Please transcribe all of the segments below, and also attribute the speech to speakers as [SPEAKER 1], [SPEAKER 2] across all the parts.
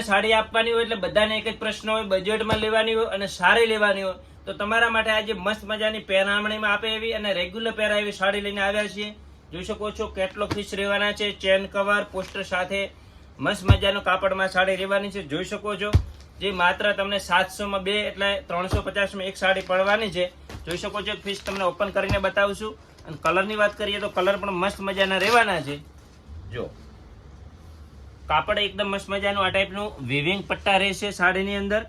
[SPEAKER 1] બધાને સાડી આપવાની હોય એટલે બધાને એક જ પ્રશ્ન હોય બજેટમાં લેવાની હોય અને સારી લેવાની હોય, તો તમારા માટે આજે મસ્ત મજાની પહેરામણીમાં આપે એવી અને રેગ્યુલર પહેરા એવી સાડી લઈને આવ્યા છીએ. જોઈ શકો છો કેટલો ફીસ રહેવાના છે ચેન કવર પોસ્ટર સાથે મસ્ત મજાનો કાપડમાં સાડી રહેવાની છે. જોઈ શકો છો જે માત્ર તમને સાતસોમાં બે એટલે ત્રણસો પચાસમાં એક સાડી પડવાની છે. જોઈ શકો છો ફીસ તમને ઓપન કરીને બતાવું અને કલરની વાત કરીએ તો કલર પણ મસ્ત મજાના રહેવાના છે. જો. કાપડ એકદમ મસ્ત મજાનું. આ ટાઈપનું વિવિંગ પટ્ટા રહેશે સાડીની અંદર.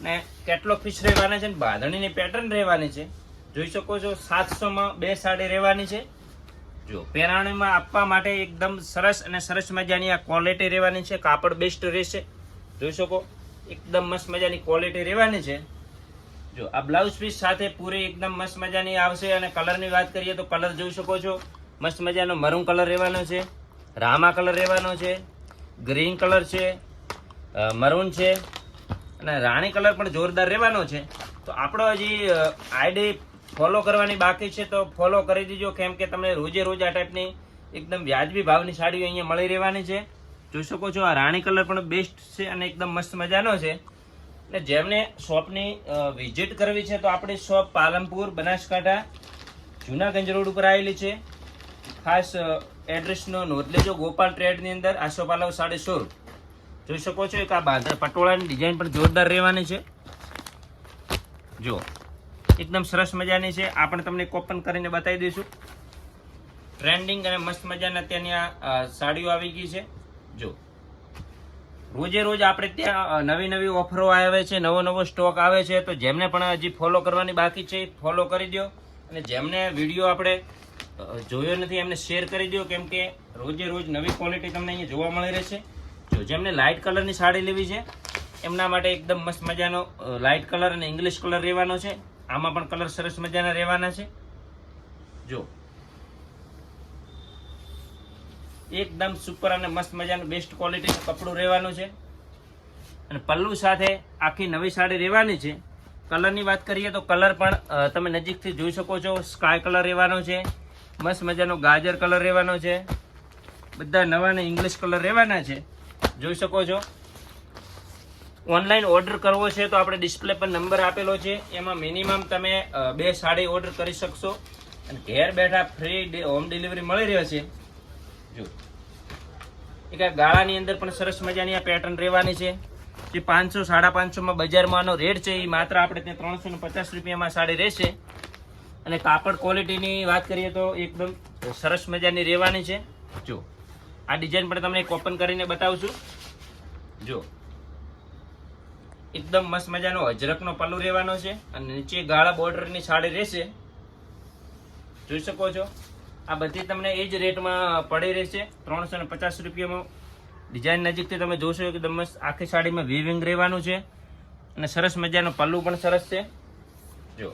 [SPEAKER 1] ને કેટલો પીસ રહેવાના છે ને? બાંધણીની પેટર્ન રહેવાની છે. જોઈ શકો છો, સાતસોમાં બે સાડી રહેવાની છે. જો, પહેરાણીમાં આપવા માટે એકદમ સરસ અને સરસ મજાની આ ક્વોલિટી રહેવાની છે. કાપડ બેસ્ટ રહેશે. જોઈ શકો, એકદમ મસ્ત મજાની ક્વોલિટી રહેવાની છે. જો, આ બ્લાઉઝ પીસ સાથે પૂરી એકદમ મસ્ત મજાની આવશે. અને કલરની વાત કરીએ તો કલર જોઈ શકો છો. મસ્ત મજાનો મરૂન કલર રહેવાનો છે. રામા કલર રહેવાનો છે. ગ્રીન કલર છે મરૂન છે, અને રાણી કલર પણ જોરદાર રહેવાનો છે. તો આપણો હજી આઈડી ફોલો કરવાની બાકી છે, તો ફોલો કરી દીજો, કેમ કે તમને રોજે રોજ આ ટાઈપની એકદમ વ્યાજબી ભાવની સાડીઓ અહીંયા મળી રહેવાની છે. જોઈ શકો છો, આ રાણી કલર પણ બેસ્ટ છે અને એકદમ મસ્ત મજાનો છે. અને જેમને શોપની વિઝિટ કરવી છે, તો આપણી શોપ પાલનપુર, બનાસકાંઠા, જુનાગંજ રોડ ઉપર આવેલી છે. ખાસ એડ્રેસનો નોંધ લેજો ગોપાલ ટ્રેડની અંદર આસોપાલવ સાડી સોળ જોઈ શકો છો એક આ બાંધા પટોળાની ડિઝાઇન પણ જોરદાર રહેવાની છે. જો એકદમ સરસ મજાની છે. આપણે તમને કોપન કરીને બતાવી દઈશું. ટ્રેન્ડિંગ અને મસ્ત મજાના અત્યારની આ સાડીઓ આવી ગઈ છે. જો રોજે રોજ આપણે ત્યાં નવી નવી ઓફરો આવે છે, નવો નવો સ્ટોક આવે છે, તો જેમને પણ હજી ફોલો કરવાની બાકી છે ફોલો કરી દો અને જેમને વીડિયો આપણે જોયો નથી, એમને શેર કરી દો કેમ કે રોજે રોજ નવી ક્વોલિટી તમને અહીંયા જોવા મળી રહેશે. જો જેમને લાઇટ કલરની સાડી લેવી છે, એમના માટે એકદમ મસ્ત મજાનો લાઇટ કલર અને ઇંગ્લિશ કલર રહેવાનો છે. આમાં પણ કલર સરસ મજાના રહેવાના છે. જો. એકદમ સુપર અને મસ્ત મજાનું બેસ્ટ ક્વોલિટીનું કપડું રહેવાનું છે. અને પલ્લુ સાથે આખી નવી સાડી રહેવાની છે. કલરની વાત કરીએ તો કલર પણ તમે નજીકથી જોઈ શકો છો સ્કાય કલર રહેવાનો છે. મસ્ત મજાનો ગાજર કલર રહેવાનો છે. બધા નવા ને ઇંગ્લિશ કલર રહેવાના છે. જોઈ શકો છો. ઓનલાઈન ઓર્ડર કરવો છે તો આપણે ડિસ્પ્લે પર નંબર આપેલો છે. એમાં મિનિમમ તમે બે સાડી ઓર્ડર કરી શકશો. અને ઘેર બેઠા ફ્રી હોમ ડિલિવરી મળી રહ્યો છે. જો. એક ગાળાની અંદર પણ સરસ મજાની આ પેટર્ન રહેવાની છે. જે પાંચસો, સાડા પાંચસોમાં બજારમાં આનો રેટ છે એ માત્ર આપણે ત્યાં ત્રણસો ને પચાસ રૂપિયામાં સાડી રહેશે. અને કાપડ ક્વોલિટીની વાત કરીએ તો એકદમ સરસ મજાની રહેવાની છે. જો, આ ડિઝાઇન પણ તમને ઓપન કરીને બતાવશું. જો, એકદમ મસ્ત મજાનો અજરકનો પલ્લુ રહેવાનો છે અને નીચે ગાળા બોર્ડરની સાડી રહેશે. જોઈ શકો છો? આ બધી તમને એ જ રેટમાં પડી રહેશે. ત્રણસો ને પચાસ રૂપિયામાં. ડિઝાઇન નજીકથી તમે જોશો એકદમ મસ્ત આખી સાડીમાં વીવિંગ રહેવાનું છે. અને સરસ મજાનો પલ્લુ પણ સરસ છે. જો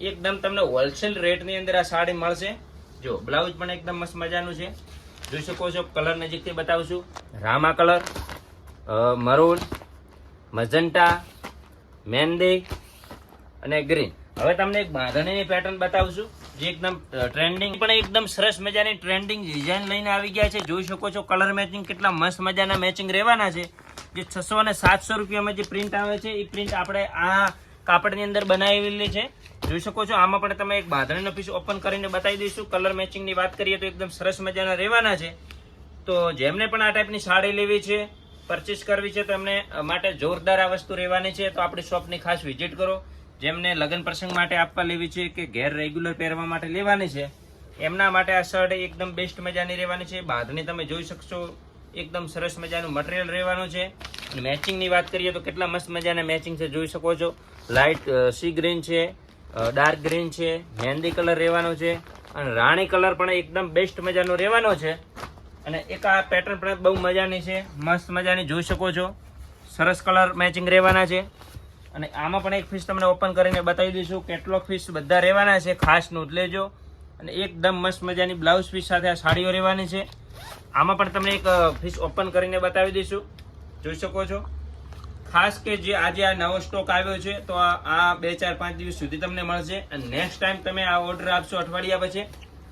[SPEAKER 1] એકદમ તમને હોલસેલ રેટની અંદર આ સાડી મળશે. જો બ્લાઉઝ પણ એકદમ મસ્ત મજાનું છે. જોઈ શકો છો કલર નજીકથી બતાવું છું રામા કલર મરૂન મજન્ટા મહેંદી અને ગ્રીન હવે તમને એક બાંધણીની પેટર્ન બતાવું છું જે એકદમ ટ્રેન્ડિંગ પણ એકદમ સરસ મજાની ટ્રેન્ડિંગ ડિઝાઇન લઈને આવી ગયા છે. જોઈ શકો છો કલર મેચિંગ કેટલા મસ્ત મજાના મેચિંગ રહેવાના છે. જે છસો અને સાતસો રૂપિયામાં જે પ્રિન્ટ આવે છે, એ પ્રિન્ટ આપણે આ કાપડની અંદર બનાવેલી છે. જોઈ શકો છો, આમાં પણ તમે એક બાંધણીનો પીસ ઓપન કરીને બતાવી દઈશું. કલર મેચિંગની વાત કરીએ તો એકદમ સરસ મજાના રહેવાના છે. તો જેમને પણ આ ટાઈપની સાડી લેવી છે પરચેસ કરવી છે, તો એમને માટે જોરદાર આ વસ્તુ રહેવાની છે. તો આપણી શોપની ખાસ વિઝિટ કરો. જેમને લગ્ન પ્રસંગ માટે આપવા લેવી છે કે ઘેર રેગ્યુલર પહેરવા માટે લેવાની છે, એમના માટે આ શર્ટ એકદમ બેસ્ટ મજાની રહેવાની છે. બાંધણી તમે જોઈ શકશો. એકદમ સરસ મજાનું મટીરિયલ રહેવાનું છે. મેચિંગની વાત કરીએ તો કેટલા મસ્ત મજાના મેચિંગ છે જોઈ શકો છો. લાઇટ સી ગ્રીન છે ડાર્ક ગ્રીન છે મહેંદી કલર રહેવાનો છે. અને રાણી કલર પણ એકદમ બેસ્ટ મજાનો રહેવાનો છે. અને એક આ પેટર્ન પણ બહુ મજાની છે. મસ્ત મજાની જોઈ શકો છો. સરસ કલર મેચિંગ રહેવાના છે. અને આમાં પણ એક ફિશ તમને ઓપન કરીને બતાવી દઈશું કેટલોક ફિશ બધા રહેવાના છે. ખાસ નોંધ લેજો. અને એકદમ મસ્ત મજાની બ્લાઉઝ પીસ સાથે આ સાડીઓ રહેવાની છે. આમાં પણ તમને એક ફિશ ઓપન કરીને બતાવી દઈશું. જોઈ શકો છો? ખાસ કે જે આજે આ નવો સ્ટોક આવ્યો છે, તો આ બે ચાર પાંચ દિવસ સુધી તમને મળશે. અને નેક્સ્ટ ટાઈમ તમે આ ઓર્ડર આપશો અઠવાડિયા પછી,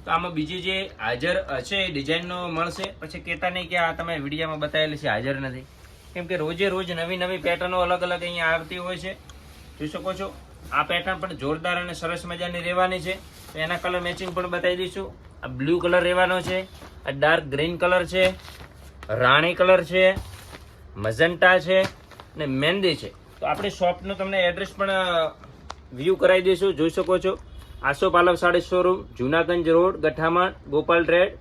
[SPEAKER 1] તો આમાં બીજી જે હાજર છે એ ડિઝાઇનનો મળશે. પછી કહેતા નહીં કે આ તમે વિડીયામાં બતાવેલી છે, હાજર નથી. કેમ કે રોજે રોજ નવી નવી પેટર્નો અલગ અલગ અહીંયા આવતી હોય છે. જોઈ શકો છો? આ પેટર્ન પણ જોરદાર અને સરસ મજાની રહેવાની છે. તો એના કલર મેચિંગ પણ બતાવી દઈશું. આ બ્લુ કલર રહેવાનો છે. આ ડાર્ક ગ્રીન કલર છે, રાણી કલર છે મજન્ટા છે અને મહેંદી છે. તો આપણે શોપનું તમને એડ્રેસ પણ વ્યૂ કરાવી દઈશું, જોઈ શકો છો. Aaso Palav sari showroom Junaganj road, Gathaman, Gopal trade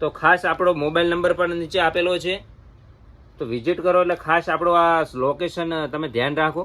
[SPEAKER 1] તો ખાસ આપણો મોબાઈલ નંબર પણ નીચે આપેલો છે. તો વિઝિટ કરો એટલે ખાસ આપણો આ લોકેશન તમે ધ્યાન રાખો.